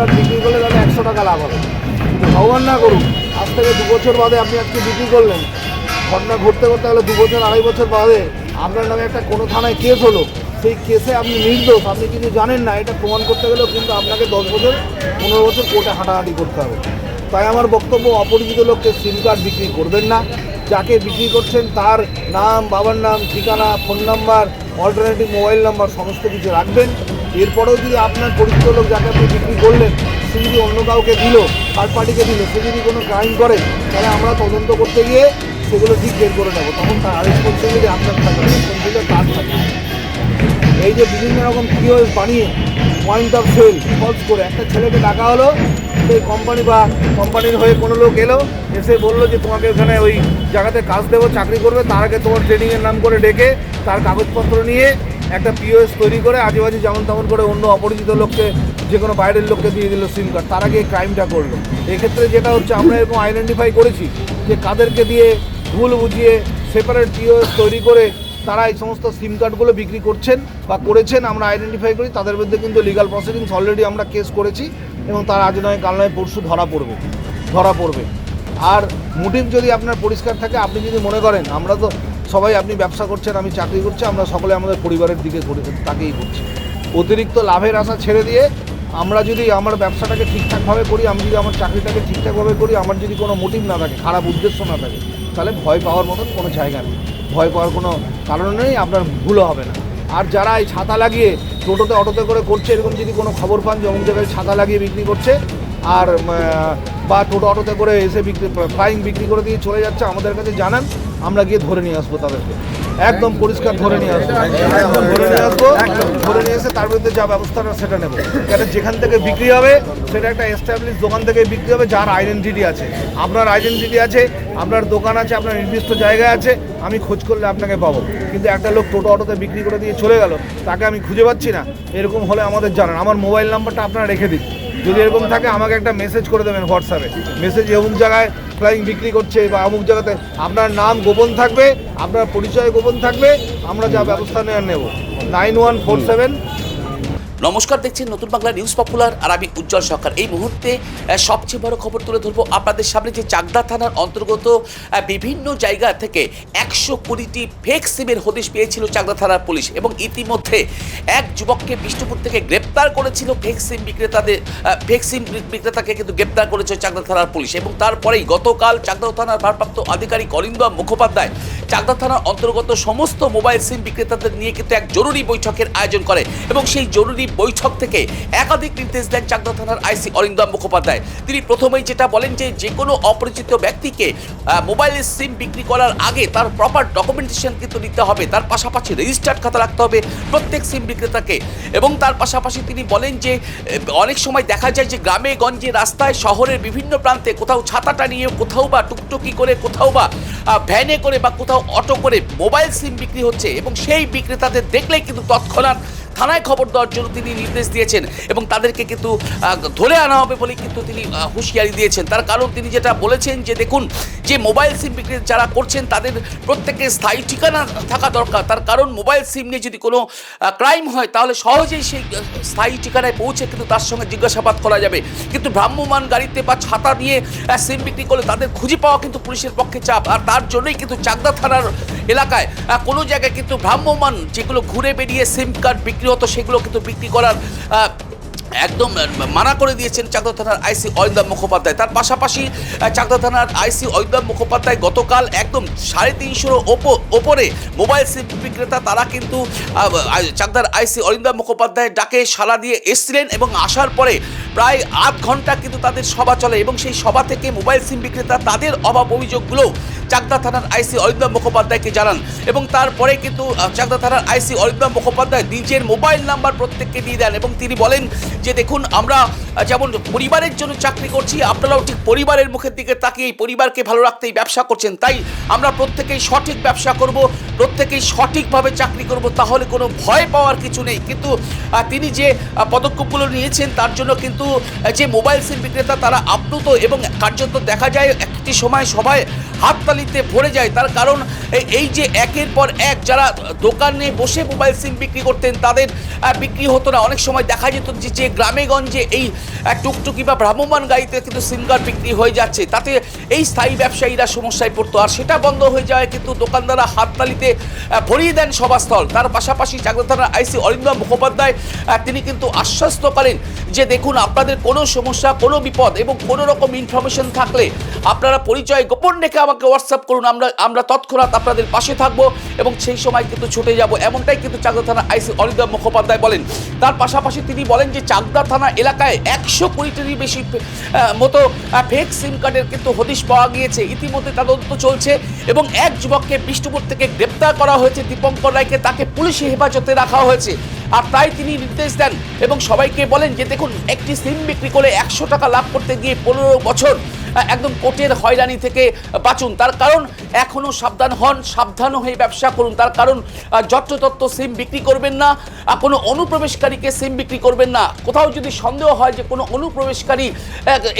Card বিক্রি করলে তাহলে একশো টাকা লাভ হবে। ভগবান না করুন আজ থেকে দু বছর বাদে আপনি আজকে বিক্রি করলেন। ঘটনা ঘটতে করতে গেলে দু বছর, আড়াই বছর বাদে আপনার নামে একটা কোনো থানায় কেস হলো। সেই কেসে আপনি নির্দোষ, আপনি কিন্তু জানেন না, এটা প্রমাণ করতে গেলেও কিন্তু আপনাকে দশ বছর, পনেরো বছর কোর্টে হাঁটাহাঁটি করতে হবে। তাই আমার বক্তব্য, অপরিচিত লোককে সিম কার্ড বিক্রি করবেন না। যাকে বিক্রি করছেন তার নাম, বাবার নাম, ঠিকানা, phone number, alternative mobile number, সমস্ত কিছু রাখবেন। এরপরেও যদি আপনার পরিচিত লোক যাকে আপনি বিক্রি করলেন, সে যদি অন্য কাউকে দিল থার্ড পার্টিকে দিল, সে যদি কোনো ক্রাইম করে, তাহলে আমরা তদন্ত করতে গিয়ে সেগুলো ঠিক বের করে নেব। তখন তার রেসপন্সিবিলিটি আপনার থাকবে রেসপন্সিবিলিটি তার থাকবে এই যে বিভিন্ন রকম পিওএস বানিয়ে পয়েন্ট অফ সেল ফলস করে একটা ছেলেকে ডাকা হলো সেই কোম্পানি বা কোম্পানির হয়ে কোনো লোক এলো, এসে বলল যে তোমাকে ওখানে ওই জায়গাতে কাজ দেবো, চাকরি করবে, তার আগে তোমার ট্রেনিংয়ের নাম করে ডেকে তার কাগজপত্র নিয়ে একটা পিওএস তৈরি করে আজেবাজে যেমন তেমন করে অন্য অপরিচিত লোককে, যে কোনো বাইরের লোককে দিয়ে দিল সিম কার্ড তার আগে এই ক্রাইমটা করল। এক্ষেত্রে যেটা হচ্ছে, আমরা এরকম আইডেন্টিফাই করেছি যে কাদেরকে দিয়ে ভুল বুঝিয়ে সেপারেট পিওএস তৈরি করে তারা এই সমস্ত সিম কার্ডগুলো বিক্রি করছেন বা করেছেন, আমরা আইডেন্টিফাই করি। তাদের বিরুদ্ধে কিন্তু লিগাল প্রসিডিংস অলরেডি আমরা কেস করেছি এবং তারা আজ নয়, কাল নয়, পরশু ধরা পড়বে ধরা পড়বে। আর মোটিভ যদি আপনার পরিষ্কার থাকে, আপনি যদি মনে করেন, আমরা তো সবাই আপনি ব্যবসা করছেন, আমি চাকরি করছি, আমরা সকলে আমাদের পরিবারের দিকে তাকেই করছি অতিরিক্ত লাভের আশা ছেড়ে দিয়ে আমরা যদি আমার ব্যবসাটাকে ঠিকঠাকভাবে করি, আমি যদি আমার চাকরিটাকে ঠিকঠাকভাবে করি, আমার যদি কোনো মোটিভ না থাকে, খারাপ উদ্দেশ্য না থাকে, তাহলে ভয় পাওয়ার মতন কোনো জায়গা নেই। ভয় পাওয়ার কোনো কারণ নেই, আপনার ভুলও হবে না। আর যারা এই ছাতা লাগিয়ে টোটোতে, অটোতে করে করছে, এরকম যদি কোনো খবর পান যে অমুক জায়গায় ছাতা লাগিয়ে বিক্রি করছে, আর বা টোটো, অটোতে করে এসে বিক্রি ফ্লাইং বিক্রি করে দিয়ে চলে যাচ্ছে, আমাদের কাছে জানান। আমরা গিয়ে ধরে নিয়ে আসব তাদেরকে। একদম পরিষ্কার ধরে নিয়ে আসব। একদম। ধরে নিয়ে আসব ধরে নিয়ে এসে তার বিরুদ্ধে যা ব্যবস্থাটা সেটা নেব। কেন যেখান থেকে বিক্রি হবে সেটা একটা এস্টাবলিশ দোকান থেকে বিক্রি হবে যার আইডেন্টিটি আছে। আপনার আইডেন্টিটি আছে আপনার দোকান আছে আপনার নির্দিষ্ট জায়গায় আছে আমি খোঁজ করলে আপনাকে পাবো। কিন্তু একটা লোক টোটো অটোতে বিক্রি করে দিয়ে চলে গেল তাকে আমি খুঁজে পাচ্ছি না। এরকম হলে আমাদের জানান। আমার মোবাইল নাম্বারটা আপনারা রেখে দিন। যদি এরকম থাকে আমাকে একটা মেসেজ করে দেবেন হোয়াটসঅ্যাপে মেসেজ অমুক জায়গায় ফ্লাইং বিক্রি করছে বা অমুক জায়গাতে আপনার নাম গোপন থাকবে আপনার পরিচয় গোপন থাকবে আমরা যা ব্যবস্থা নেওয়ার নেব। নাইন ওয়ান ফোর সেভেন নমস্কার, দেখছেন নতুন বাংলা নিউজ পপুলার আর আমি উজ্জ্বল সরকার। এই মুহূর্তে সবচেয়ে বড় খবর তুলে ধরবো আপনাদের সামনে যে চাকদা থানার অন্তর্গত বিভিন্ন জায়গা থেকে একশো কুড়িটি ফেক সিমের হদিশ পেয়েছিল চাকদা থানার পুলিশ এবং ইতিমধ্যে এক যুবককে বিষ্ণুপুর থেকে গ্রেপ্তার করেছিল ফেক সিম বিক্রেতাদের ফেক সিম বিক্রেতাকে কিন্তু গ্রেপ্তার করেছে চাকদা থানার পুলিশ এবং তারপরেই গতকাল চাকদা থানার ভারপ্রাপ্ত আধিকারিক অরিন্দম মুখোপাধ্যায় চাকদা থানার অন্তর্গত সমস্ত মোবাইল সিম বিক্রেতাদের নিয়ে কিন্তু এক জরুরি বৈঠকের আয়োজন করে এবং সেই জরুরি বৈঠক থেকে একাধিক নির্দেশ দেন চাকদা থানার আইসি অরিন্দম মুখোপাধ্যায়। তিনি প্রথমেই যেটা বলেন যে যে কোনো অপরিচিত ব্যক্তিকে মোবাইলের সিম বিক্রি করার আগে তার প্রপার ডকুমেন্টেশন কিন্তু নিতে হবে। তার পাশাপাশি রেজিস্টার্ড খাতা রাখতে হবে প্রত্যেক সিম বিক্রেতাকে। এবং তার পাশাপাশি তিনি বলেন যে অনেক সময় দেখা যায় যে গ্রামে, গঞ্জে, রাস্তায়, শহরের বিভিন্ন প্রান্তে কোথাও ছাতাটা নিয়ে কোথাও বা টুকটুকি করে কোথাও বা ভ্যানে করে বা কোথাও অটো করে মোবাইল সিম বিক্রি হচ্ছে। এবং সেই বিক্রেতাদের দেখলেই কিন্তু তৎক্ষণাৎ থানায় খবর দেওয়ার জন্য তিনি নির্দেশ দিয়েছেন এবং তাদেরকে কিন্তু ধরে আনা হবে বলে কিন্তু তিনি হুঁশিয়ারি দিয়েছেন। তার কারণ তিনি যেটা বলেছেন যে দেখুন যে মোবাইল সিম বিক্রি যারা করছেন তাদের প্রত্যেকের স্থায়ী ঠিকানা থাকা দরকার। তার কারণ মোবাইল সিম নিয়ে যদি কোনো ক্রাইম হয় তাহলে সহজেই সেই স্থায়ী ঠিকানায় পৌঁছে কিন্তু তার সঙ্গে জিজ্ঞাসাবাদ করা যাবে। কিন্তু ভ্রাম্যমান গাড়িতে বা ছাতা আহ, সিম বিক্রি করলে তাদের খুঁজে পাওয়া কিন্তু পুলিশের পক্ষে চাপ। আর তার জন্যই কিন্তু চাকদা থানার এলাকায় কোনো জায়গায় কিন্তু ভ্রাম্যমান যেগুলো ঘুরে বেরিয়ে সিম কার্ড বিক্রি হতো সেগুলো কিন্তু বিক্রি করার একদম মানা করে দিয়েছেন চাকদা থানার আইসি অরিন্দম মুখোপাধ্যায়। তার পাশাপাশি চাকদা থানার আইসি অরিন্দম মুখোপাধ্যায় গতকাল একদম সাড়ে তিনশোর ওপরে মোবাইল সিম বিক্রেতা, তারা কিন্তু চাকদার আইসি অরিন্দম মুখোপাধ্যায় ডাকে সাড়া দিয়ে এসছিলেন এবং আসার পরে প্রায় আধ ঘণ্টা কিন্তু তাদের সভা চলে এবং সেই সভা থেকে মোবাইল সিম বিক্রেতা তাদের অভাব অভিযোগগুলো চাকদা থানার আইসি অরিন্দম মুখোপাধ্যায়কে জানান এবং তারপরে কিন্তু চাকদা থানার আইসি অরিন্দম মুখোপাধ্যায় নিজের মোবাইল নাম্বার প্রত্যেককে দিয়ে দেন এবং তিনি বলেন যে দেখুন, আমরা যেমন পরিবারের জন্য চাকরি করছি, আপনারাও ঠিক পরিবারের মুখের দিকে তাকিয়ে এই পরিবারকে ভালো রাখতে এই ব্যবসা করছেন। তাই আমরা প্রত্যেকেই সঠিক ব্যবসা করব, প্রত্যেকেই সঠিকভাবে চাকরি করব, তাহলে কোনো ভয় পাওয়ার কিছু নেই। কিন্তু তিনি যে পদক্ষেপগুলো নিয়েছেন, তার জন্য কিন্তু যে মোবাইল সিম বিক্রেতা, তারা আপ্লুত এবং কার্যত দেখা যায়, একটি সময় সবাই হাততালিতে ভরে যায়। তার কারণ এই- যে একের পর এক যারা দোকানে বসে মোবাইল সিম বিক্রি করতেন, তাদের বিক্রি হতো না। অনেক সময় দেখা যেত যে গ্রামে গঞ্জে এই টুকটুকি বা ভ্রাম্যমান গাড়িতে কিন্তু কার্ড বিক্রি হয়ে যাচ্ছে। তাতে এই স্থায়ী ব্যবসায়ীরা সমস্যায় পড়তো। আর সেটা বন্ধ হয়ে যায় কিন্তু দোকানদাররা হাততালিতে ভরিয়ে দেন সভাস্থল। তার পাশাপাশি চাকদা থানার আইসি অরিন্দম মুখোপাধ্যায় তিনি কিন্তু আশ্বস্ত করেন যে, দেখুন, আপনাদের কোনো সমস্যা, কোনো বিপদ এবং কোনো রকম ইনফরমেশন থাকলে আপনারা পরিচয় গোপন রেখে আমাকে হোয়াটসঅ্যাপ করুন। আমরা আমরা তৎক্ষণাৎ আপনাদের পাশে থাকব এবং সেই সময় কিন্তু ছুটে যাব। এমনটাই কিন্তু চাকদা থানা আইসি অরিন্দম মুখোপাধ্যায় বলেন। তার পাশাপাশি তিনি বলেন যে চাকদা থানা এলাকায় একশো কুড়িটিরই বেশি মতো ফেক সিম কার্ডের কিন্তু হদিশ পাওয়া গিয়েছে। ইতিমধ্যে তদন্ত চলছে এবং এক যুবককে বিষ্ণুপুর থেকে গ্রেপ্তার করা হয়েছে। দীপঙ্কর রায়কে তাকে পুলিশি হেফাজতে রাখা হয়েছে। আর তাই তিনি নির্দেশ দেন এবং সবাইকে বলেন যে দেখুন, একটি সিম বিক্রি করে একশো টাকা লাভ করতে গিয়ে পনেরো বছর একদম কোর্টের হয়রানি থেকে বাঁচুন। তার কারণ এখনও সাবধান হন, সাবধান হয়ে ব্যবসা করুন। তার কারণ যত্রতত্ত্ব সিম বিক্রি করবেন না কোনো অনুপ্রবেশকারীকে সিম বিক্রি করবেন না। কোথাও যদি সন্দেহ হয় যে কোনো অনুপ্রবেশকারী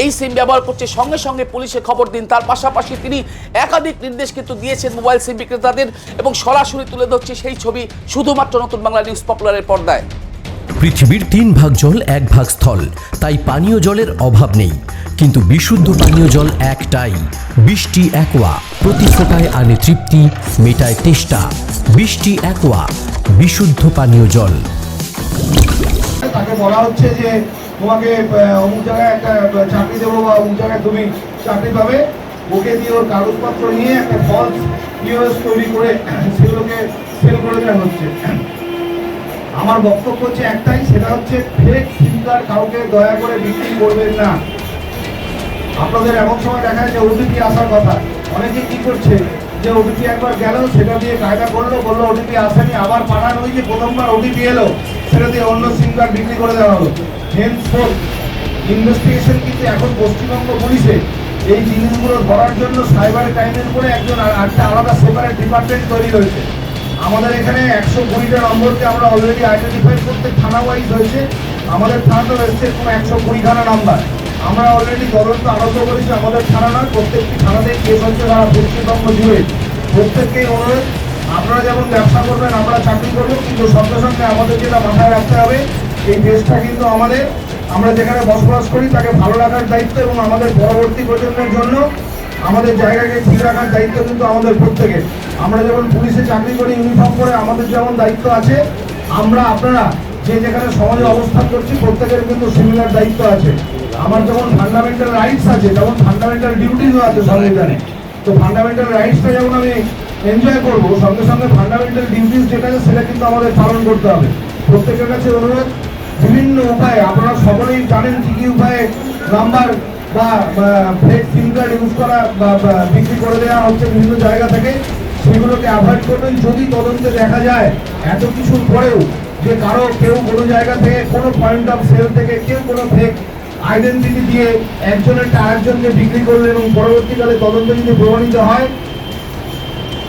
এই সিম ব্যবহার করছে, সঙ্গে সঙ্গে পুলিশে খবর দিন। তার পাশাপাশি তিনি একাধিক নির্দেশ কিন্তু দিয়েছেন মোবাইল সিম বিক্রেতাদের এবং সরাসরি তুলে ধরছে সেই ছবি, শুধুমাত্র নতুন বাংলা নিউজ পপুলারের পর্দায় পৃথিবীর তিন ভাগ জল এক ভাগ স্থল তাই পানীয় জলের অভাব নেই। কিন্তু বিশুদ্ধ পানীয় জল একটাই বৃষ্টি একোয়া প্রতি ফোটায় আনে তৃপ্তি মেটায় তেষ্টা। বৃষ্টি একোয়া বিশুদ্ধ পানীয় জল। তাকে বলা হচ্ছে যে তোমাকে অমুক জায়গায় একটা চাকরি দেবো বা অমুক জায়গায় তুমি চাকরি পাবে। ওকে দিয়ে ওর কাগজপত্র নিয়ে একটা ফলস পিওএস তৈরি করে সেগুলোকে সেল করে দেওয়া হচ্ছে। আমার বক্তব্য হচ্ছে একটাই, সেটা হচ্ছে ফেক সিম কার্ড কাউকে দয়া করে বিক্রি করবেন না। আপনাদের এমন সময় দেখা যায় যে ওটিপি আসার কথা। অনেকে কি করছে যে ওটিপি একবার গেল, সেটা দিয়ে কায়দা করল, বলল ওটিপি আসেনি, আবার পাঠানো, ওই যে প্রথমবার ওটিপি এলো, সেটা দিয়ে অন্য সিম কার্ড বিক্রি করে দেওয়া হলো। হেন্সফোর্থ ইনভেস্টিগেশন কিন্তু এখন পশ্চিমবঙ্গ পুলিশে। এই জিনিসগুলো ধরার জন্য সাইবার ক্রাইমের উপরে একজন একটা আলাদা সেপারেট ডিপার্টমেন্ট তৈরি হয়েছে। আমাদের এখানে একশো কুড়িটা নম্বরকে আমরা অলরেডি আইডেন্টিফাই করতে থানা ওয়াইজ হয়েছে। আমাদের থানাতেও রয়েছে কোনো একশো কুড়িখানা নাম্বার আমরা অলরেডি তদন্ত আরম্ভ করেছি, আমাদের থানা নয়, প্রত্যেকটি থানাতে কেস হচ্ছে তারা পশ্চিমবঙ্গ জুড়ে। প্রত্যেককেই অনুরোধ, আপনারা যেমন ব্যবসা করবেন, আমরা চাকরি করব, কিন্তু সঙ্গে সঙ্গে আমাদের যেটা মাথায় রাখতে হবে, এই দেশটা কিন্তু আমাদের। আমরা যেখানে বসবাস করি, তাকে ভালো রাখার দায়িত্ব এবং আমাদের পরবর্তী প্রজন্মের জন্য আমাদের জায়গাকে ঠিক রাখার দায়িত্ব কিন্তু আমাদের প্রত্যেকের। আমরা যেমন পুলিশে চাকরি করি ইউনিফর্ম করে আমাদের যেমন দায়িত্ব আছে, আমরা আপনারা যে যেখানে সমাজে অবস্থান করছি, প্রত্যেকের কিন্তু সিমিলার দায়িত্ব আছে। আমার যেমন ফান্ডামেন্টাল রাইটস আছে তেমন ফান্ডামেন্টাল ডিউটিসও আছে সংবিধানে। তো ফান্ডামেন্টাল রাইটসটা যেমন আমি এনজয় করব, সঙ্গে সঙ্গে ফান্ডামেন্টাল ডিউটিস যেটা আছে সেটা কিন্তু আমাদের পালন করতে হবে। প্রত্যেকের কাছে অনুরোধ, বিভিন্ন উপায়ে, আপনারা সকলেই জানেন কি কি উপায়ে নাম্বার বা ফেক সিম কার্ড ইউজ করা বা বিক্রি করে দেওয়া হচ্ছে বিভিন্ন জায়গা থেকে। সেগুলোকে অ্যাভয়েড করবেন। যদি তদন্তে দেখা যায় এত কিছুর পরেও যে কারও কেউ কোনো জায়গা থেকে কোনো পয়েন্ট অফ সেল থেকে কেউ কোনো ফেক আইডেন্টিটি দিয়ে একজনের আরেকজনকে বিক্রি করলেন এবং পরবর্তীকালে তদন্ত যদি প্রমাণিত হয়,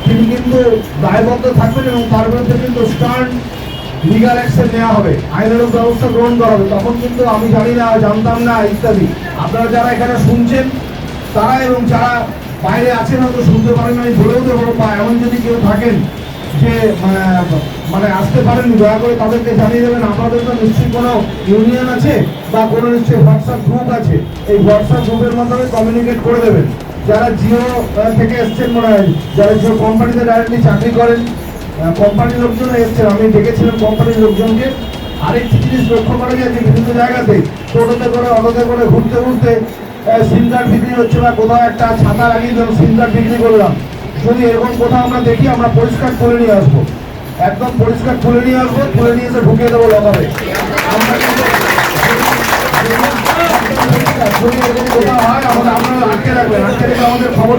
তিনি কিন্তু দায়বদ্ধ থাকবেন এবং তার বিরুদ্ধে কিন্তু স্টার্ন লিগাল অ্যাকশন নেওয়া হবে। আইনানুগ ব্যবস্থা গ্রহণ করা হবে। তখন কিন্তু আমি জানি না জানতাম না ইত্যাদি। আপনারা যারা এখানে শুনছেন তারা এবং যারা বাইরে আছেন হয়তো শুনতে পারেন আমি বলেও দেবো বা এমন যদি কেউ থাকেন যে আহ, মানে আসতে পারেন দয়া করে তাদেরকে জানিয়ে দেবেন। আপনাদের তো নিশ্চয়ই কোনো ইউনিয়ন আছে বা কোনো নিশ্চয়ই হোয়াটসঅ্যাপ গ্রুপ আছে। এই হোয়াটসঅ্যাপ গ্রুপের মাধ্যমে কমিউনিকেট করে দেবেন। যারা জিও থেকে এসছেন মনে হয় যারা জিও কোম্পানিতে ডাইরেক্টলি চাকরি করেন কোম্পানির লোকজন এসছেন। আমি ডেকেছিলাম কোম্পানির লোকজনকে। আরেকটি জিনিস লক্ষ্য করা যায় যে বিভিন্ন জায়গাতে টোটোতে করে, অটোতে করে, ঘুরতে ঘুরতে সিলিন্ডার বিক্রি হচ্ছে না। কোথাও একটা ছাতা লাগিয়ে দিলাম সিলিন্ডার বিক্রি করলাম। যদি এরকম কোথাও আমরা দেখি, আমরা পরিষ্কার করে নিয়ে আসব। একদম পরিষ্কার খুলে নিয়ে আসব, খুলে নিয়ে এসে ঢুকিয়ে দেবো লকারে। আমরা যদি কোথাও হয় আমাদের আপনারা আটকে রাখবেন আটকে রেখে আমাদের খবর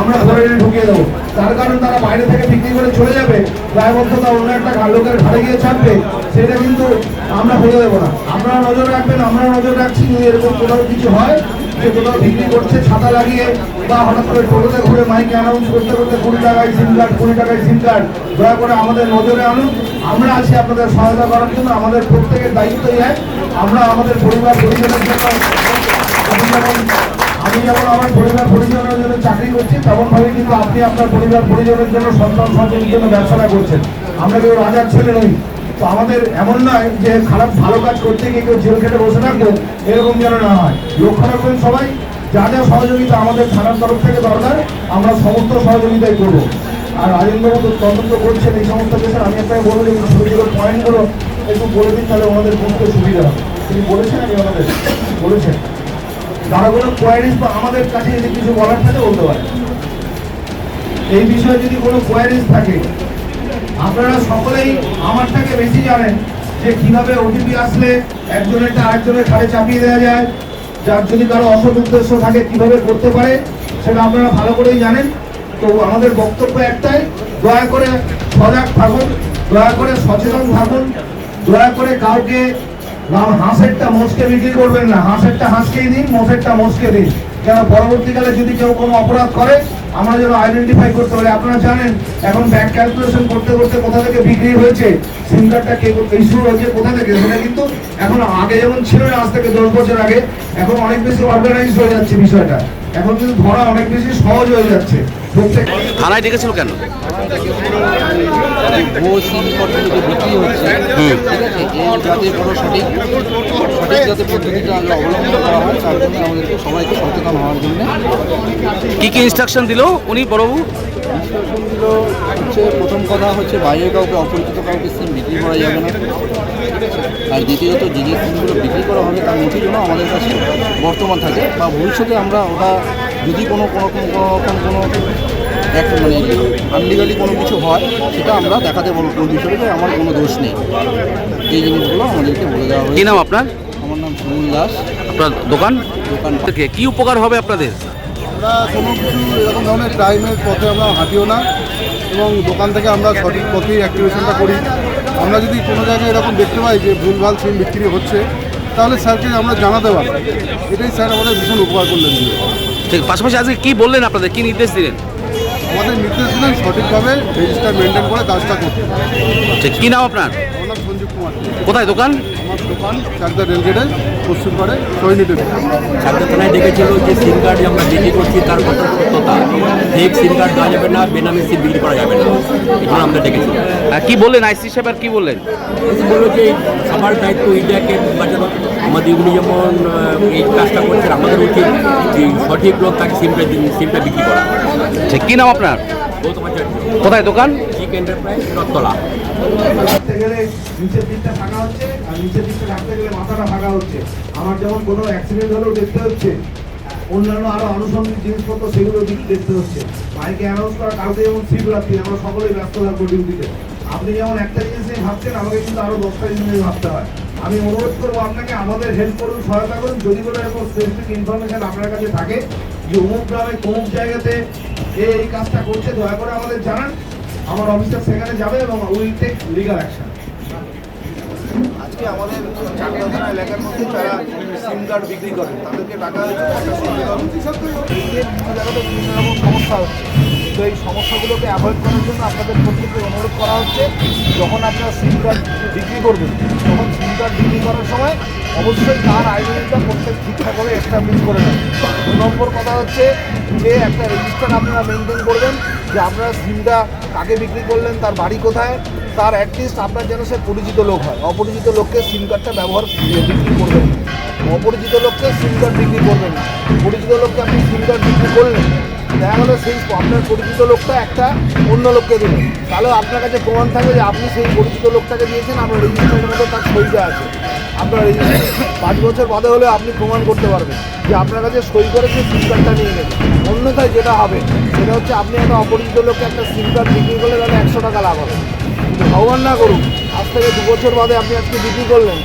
আমরা ধরে এনে ঢুকিয়ে দেবো তার কারণ তারা বাইরে থেকে বিক্রি করে চলে যাবে দায়বদ্ধতা অন্য একটা লোকের ঘাড়ে গিয়ে ছাড়বে সেটা কিন্তু আমরা বলে দেবো না আপনারা নজর রাখবেন আমরা নজর রাখছি এরকম কোথাও কিছু হয় যে কোথাও বিক্রি করছে ছাতা লাগিয়ে বা হঠাৎ করে টোটোতে ঘুরে মাইকে অ্যানাউন্স করতে করতে কুড়ি টাকায় সিম কার্ড কুড়ি টাকায় সিম কার্ড দয়া করে আমাদের নজরে আনুন আমরা আছি আপনাদের সহায়তা করার জন্য আমাদের প্রত্যেকের দায়িত্বই এক আমরা আমাদের পরিবার পরিজনের জন্য আমি যেমন আমি যেমন আমার পরিবার পরিজনের জন্য চাকরি করছি তেমন ভাবে কিন্তু আপনি আপনার পরিবার পরিজনের জন্য জন্য ব্যবসাটা করছেন। আমরা রাজার ছেলে তো আমাদের এমন নয় যে খারাপ, ভালো কাজ করতে গিয়ে কেউ জেল খেটে বসে এরকম যেন না হয়। সবাই, যা যা সহযোগিতা আমাদের তরফ থেকে দরকার, আমরা সমস্ত সহযোগিতাই করব। আর রাজেন্দ্রবাবু তদন্ত করছেন এই সমস্ত বিষয়ে, আমি আপনাকে বলব যে পয়েন্টগুলো একটু বলে দিন, তাহলে ওনাদের বুঝতে সুবিধা হবে। তিনি বলেছেন আমি ওনাদের? বলেছেন। যারা কোনো কোয়ারিজ বা আমাদের কাছে যদি কিছু বলার থাকে বলতে পারে। এই বিষয়ে যদি কোনো কোয়ারিজ থাকে, আপনারা সকলেই আমারটাকে বেশি জানেন যে কীভাবে ওটিপি আসলে একজনেরটা আরেকজনের ঘাড়ে চাপিয়ে দেওয়া যায়, যার যদি কারও অসৎ উদ্দেশ্য থাকে কীভাবে করতে পারে, সেটা আপনারা ভালো করেই জানেন। তো আমাদের বক্তব্য একটাই, দয়া করে সজাগ থাকুন, দয়া করে সচেতন থাকুন, দয়া করে কাউকে হাঁসেরটা মোষকে বিক্রি করবেন না। হাঁসেরটা হাঁসকেই দিন, মোষেরটা মোষকে দিন। কেন পরবর্তীকালে যদি কেউ কোনো অপরাধ করে, আমরা যেন আইডেন্টিফাই করতে পারি। আপনারা জানেন, এখন ব্যাংক ক্যালকুলেশন করতে করতে কোথা থেকে বিক্রি হয়েছে? সিম কার্ডটা কে ইস্যু হয়েছে কোথা থেকে? সেটা কিন্তু এখন আগে যেমন ছিল না, আজ থেকে দশ বছর আগে, এখন অনেক বেশি অর্গানাইজ হয়ে যাচ্ছে বিষয়টা। এখন কিন্তু ধরা অনেক বেশি সহজ হয়ে যাচ্ছে। থানায় ডেকেছিল কেন? ভুয়ো সিম বিক্রি হচ্ছে ঠিক যাতে কোনো সঠিক সঠিক যাতে পদ্ধতিটা আগে অবলম্বন করা হয় তার জন্য আমাদেরকে সবাইকে সচেতন হওয়ার জন্য কি কি ইনস্ট্রাকশন দিল উনি বড়বাবু? হচ্ছে প্রথম কথা হচ্ছে বাইরে কাউকে অপরিচিত কাউকে সিম বিক্রি করা যাবে না। আর দ্বিতীয়ত যে যে সিমগুলো বিক্রি করা হবে তার নথি যেন আমাদের কাছে বর্তমান থাকে বা ভবিষ্যতে আমরা ওটা যদি কোনো কোনো কোনো রকম কোনো এক মানে আনলিগালি কোনো কিছু হয় সেটা আমরা দেখাতে পারব কোন বিষয়ে যে আমার কোনো দোষ নেই। এই জিনিসগুলো আমাদেরকে বলে দেওয়া কি হয়েছে নাম আপনার? আমার নাম সুনীল দাস। আপনার দোকান? দোকান থেকে কী উপকার হবে আপনাদের? আমরা কোনো কিছু এরকম ধরনের ক্রাইমের পথে আমরা হাঁটিও না এবং দোকান থেকে আমরা সঠিক পথেই অ্যাক্টিভেশনটা করি। আমরা যদি কোনো জায়গায় এরকম দেখতে পাই যে ভুলভাল সিম বিক্রি হচ্ছে তাহলে স্যারকে আমরা জানাতে পারব। এটাই স্যার আমাদের ভীষণ উপকার করলেন। ঠিক পাশাপাশি আজকে কী বললেন আপনাদের? কী নির্দেশ দিলেন? আমাদের নির্দেশ দিলেন সঠিকভাবে রেজিস্টার মেনটেন করে কাজটা করতে। ঠিক কী নাম আপনার? আমার নাম সঞ্জীব কুমার। কোথায়? দোকান? আমার দোকান চাকদা রেলগেটে পশ্চিম পাড়ে সৈনিক সাথে থানায় ডেকেছিল যে সিম কার্ড যে আমরা বিক্রি করছি তার কত সত্যতা ফেক সিম কার্ড দেওয়া যাবে না বেনামি সিম বিক্রি করা যাবে না। এগুলো আমরা ডেকেছি কি বললেন আইসি সাহেব আর কি বললেন? বলল যে সবার দায়িত্ব ইন্ডিয়াকে বাঁচানো আমাদের উনি যেমন এই কাজটা করছেন আমাদের উচিত যে সঠিক লোক তাকে সিমটা সিমটা বিক্রি করা। ঠিক কি নাম আপনার? কোথায় দোকান? Chic enterprise Rathtala. নিচের দিকটা ফাঁকা হচ্ছে আর নিচের দিকটা রাখতে গেলে মাথাটা ফাঁকা হচ্ছে। আমার যেমন কোনো অ্যাক্সিডেন্ট হলেও দেখতে হচ্ছে, অন্যান্য আরও আনুষঙ্গিক জিনিসপত্র সেগুলো দিক দেখতে হচ্ছে। মাইকে অ্যানাউন্স করা কালকে যেমন শিবরাত্রি আমরা সকলেই ব্যস্ত থাকব ডিউটিতে আপনি যেমন একটা জিনিস নিয়ে ভাবছেন, আমাকে কিন্তু আরও দশটা জিনিস নিয়ে ভাবতে হয়। আমি অনুরোধ করব আপনাকে, আমাদের হেল্প করুন, সহায়তা করুন। যদি কোনো এরকম স্পেসিফিক ইনফরমেশন আপনার কাছে থাকে, যে অমুক গ্রামে অমুক জায়গাতে এই কাজটা করছে, দয়া করে আমাদের জানান। আমার অফিসার সেখানে যাবে এবং উইল টেক লিগাল অ্যাকশন আজকে আমাদের চাকরি এলাকার মধ্যে যারা সিম কার্ড বিক্রি করে, তাদেরকে টাকা বিভিন্ন রকম সমস্যা হচ্ছে তো এই সমস্যাগুলোকে অ্যাভয়েড করার জন্য আপনাদের প্রত্যেককে অনুরোধ করা হচ্ছে, যখন আপনারা সিম কার্ড বিক্রি করবেন, তখন সিম কার্ড বিক্রি করার সময় অবশ্যই তার আইডেন্টিটা প্রত্যেক ঠিকঠাকভাবে এস্টাবলিশ করে নেন দু নম্বর কথা হচ্ছে, যে একটা রেজিস্টার আপনারা মেনটেন করবেন, যে আপনারা সিমটা কাকে বিক্রি করলেন, তার বাড়ি কোথায় তার অ্যাটলিস্ট আপনার যেন সে পরিচিত লোক হয়। অপরিচিত লোককে সিম কার্ডটা ব্যবহার বিক্রি করবেন অপরিচিত লোককে সিম কার্ড বিক্রি করবেন পরিচিত লোককে আপনি সিম কার্ড বিক্রি করলেন দেখা গেলো সেই আপনার পরিচিত লোকটা একটা অন্য লোককে দিলেন তাহলে আপনার কাছে প্রমাণ থাকবে যে আপনি সেই পরিচিত লোকটাকে দিয়েছেন, আপনার রেজিস্ট্রেশনের মধ্যে তার সইটা আছে। আপনার রেজিস্ট্রেশন পাঁচ বছর বাদে হলে আপনি প্রমাণ করতে পারবেন যে আপনার কাছে সই করে সেই সিম কার্ডটা নিয়ে নেবেন অন্যথায় যেটা হবে, সেটা হচ্ছে আপনি একটা অপরিচিত লোককে একটা সিম কার্ড বিক্রি করলে তাহলে একশো টাকা লাভ হবে। কিন্তু ভগবান না করুন। আজ থেকে দু বছর বাদে আপনি আজকে বিক্রি করলেন।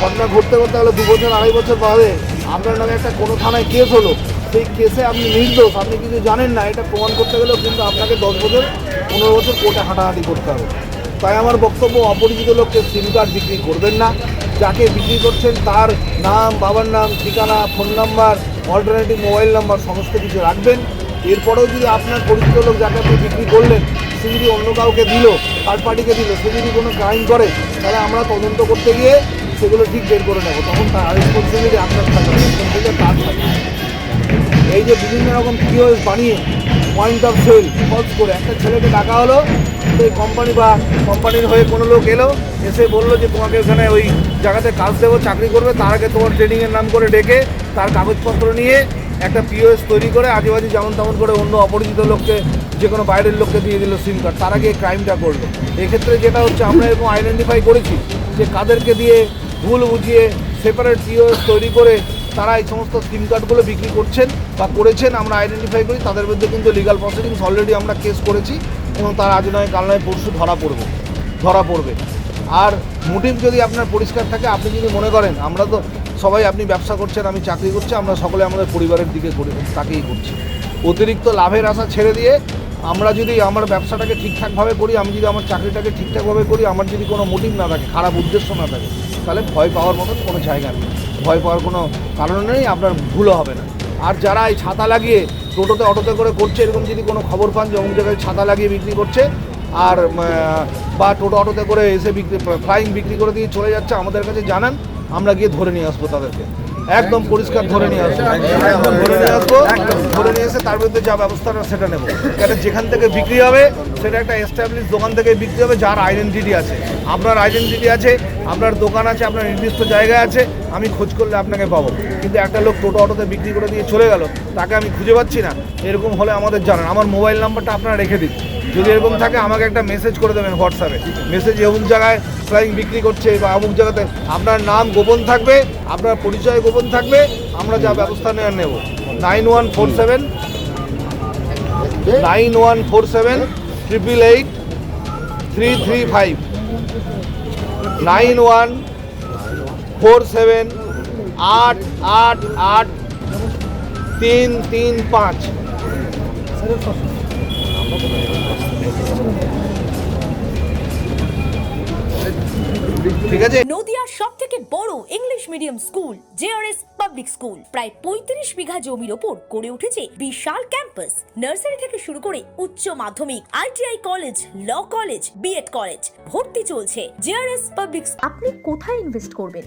ঘটনা ঘটতে করতে হলে দু বছর, আড়াই বছর বাদে আপনার নামে একটা কোনো থানায় কেস হলো। সেই কেসে আপনি নির্দোষ। আপনি কিছু জানেন না। এটা প্রমাণ করতে গেলেও কিন্তু আপনাকে দশ বছর, পনেরো বছর কোর্টে হাঁটাহাঁটি করতে হবে। তাই আমার বক্তব্য, অপরিচিত লোককে সিম কার্ড বিক্রি করবেন না। যাকে বিক্রি করছেন তার নাম, বাবার নাম, ঠিকানা, phone number alternative mobile number সমস্ত কিছু রাখবেন। এরপরেও যদি আপনার পরিচিত লোক যাকে আপনি বিক্রি করলেন সে যদি অন্য কাউকে দিল থার্ড পার্টিকে দিল সে যদি কোনো ক্রাইম করে, তাহলে আমরা তদন্ত করতে গিয়ে সেগুলো ঠিক বের করে নেব। তখন তার রেসপন্সিবিলিটি আপনার থাকবে। থেকে তার থাকবে। এই যে বিভিন্ন রকম পিওএস বানিয়ে পয়েন্ট অফ সেল ফলস করে একটা ছেলেকে ডাকা হলো, সেই কোম্পানি বা কোম্পানির হয়ে কোনো লোক এলো, এসে বলল যে তোমাকে ওখানে ওই জায়গাতে কাজ দেবো, চাকরি করবে, তার আগে তোমার ট্রেনিংয়ের নাম করে ডেকে তার কাগজপত্র নিয়ে একটা পিওএস তৈরি করে আজেবাজি যেমন তেমন করে অন্য অপরিচিত লোককে যে কোনো বাইরের লোককে দিয়ে দিল সিম কার্ড, তার আগে ক্রাইমটা করল। এক্ষেত্রে যেটা হচ্ছে, আমরা এরকম আইডেন্টিফাই করেছি যে কাদেরকে দিয়ে ভুল বুঝিয়ে সেপারেট পিওএস তৈরি করে তারা এই সমস্ত সিম কার্ডগুলো বিক্রি করছেন বা করেছেন, আমরা আইডেন্টিফাই করি। তাদের বিরুদ্ধে কিন্তু লিগাল প্রসিডিংস অলরেডি আমরা কেস করেছি এবং তার আজ নয়, কাল নয়, পরশু ধরা পড়বে ধরা পড়বে। আর মোটিভ যদি আপনার পরিষ্কার থাকে, আপনি যদি মনে করেন, আমরা তো সবাই আপনি ব্যবসা করছেন, আমি চাকরি করছি, আমরা সকলে আমাদের পরিবারের দিকে করে তাকেই করছি অতিরিক্ত লাভের আশা ছেড়ে দিয়ে আমরা যদি আমার ব্যবসাটাকে ঠিকঠাকভাবে করি, আমি যদি আমার চাকরিটাকে ঠিকঠাকভাবে করি, আমার যদি কোনো মোটিভ না থাকে, খারাপ উদ্দেশ্য না থাকে, তাহলে ভয় পাওয়ার মতন কোনো জায়গা নেই। ভয় পাওয়ার কোনো কারণ নেই, আপনার ভুলও হবে না। আর যারা এই ছাতা লাগিয়ে টোটোতে, অটোতে করে করছে, এরকম যদি কোনো খবর পান যে অমুক জায়গায় ছাতা লাগিয়ে বিক্রি করছে, আর বা টোটো, অটোতে করে এসে বিক্রি, ফ্লাইং বিক্রি করে দিয়ে চলে যাচ্ছে, আমাদের কাছে জানান, আমরা গিয়ে ধরে নিয়ে আসব তাদেরকে। একদম পরিষ্কার ধরে নিয়ে আসব। ধরে নিয়ে আসব, ধরে নিয়ে এসে তার বিরুদ্ধে যা ব্যবস্থাটা সেটা নেব। কারণ যেখান থেকে বিক্রি হবে, সেটা একটা এস্টাবলিশ দোকান থেকে বিক্রি হবে, যার আইডেন্টিটি আছে। আপনার আইডেন্টিটি আছে, আপনার দোকান আছে, আপনার নির্দিষ্ট জায়গা আছে আমি খোঁজ করলে আপনাকে পাবো। কিন্তু একটা লোক টোটো অটোতে বিক্রি করে দিয়ে চলে গেল, তাকে আমি খুঁজে পাচ্ছি না। এরকম হলে আমাদের জানান। আমার মোবাইল নাম্বারটা আপনারা রেখে দিন। যদি এরকম থাকে, আমাকে একটা মেসেজ করে দেবেন হোয়াটসঅ্যাপে মেসেজ অমুক জায়গায় ফ্লাইং বিক্রি করছে বা অমুক জায়গাতে আপনার নাম গোপন থাকবে, আপনার পরিচয় গোপন থাকবে, আমরা যা ব্যবস্থা নেওয়ার নেব। Nine one four seven nine one four seven triple eight three three five nine one four seven আট আট আট তিন তিন পাঁচ। ঠিক আছে? নদিয়ার সব থেকে বড় English medium school JRS public school. প্রায় পঁয়ত্রিশ বিঘা জমির ওপর গড়ে উঠেছে বিশাল ক্যাম্পাস। নার্সারি থেকে শুরু করে উচ্চ মাধ্যমিক ITI college law college BEd college ভর্তি চলছে। জেআরএস পাবলিক আপনি কোথায় ইনভেস্ট করবেন?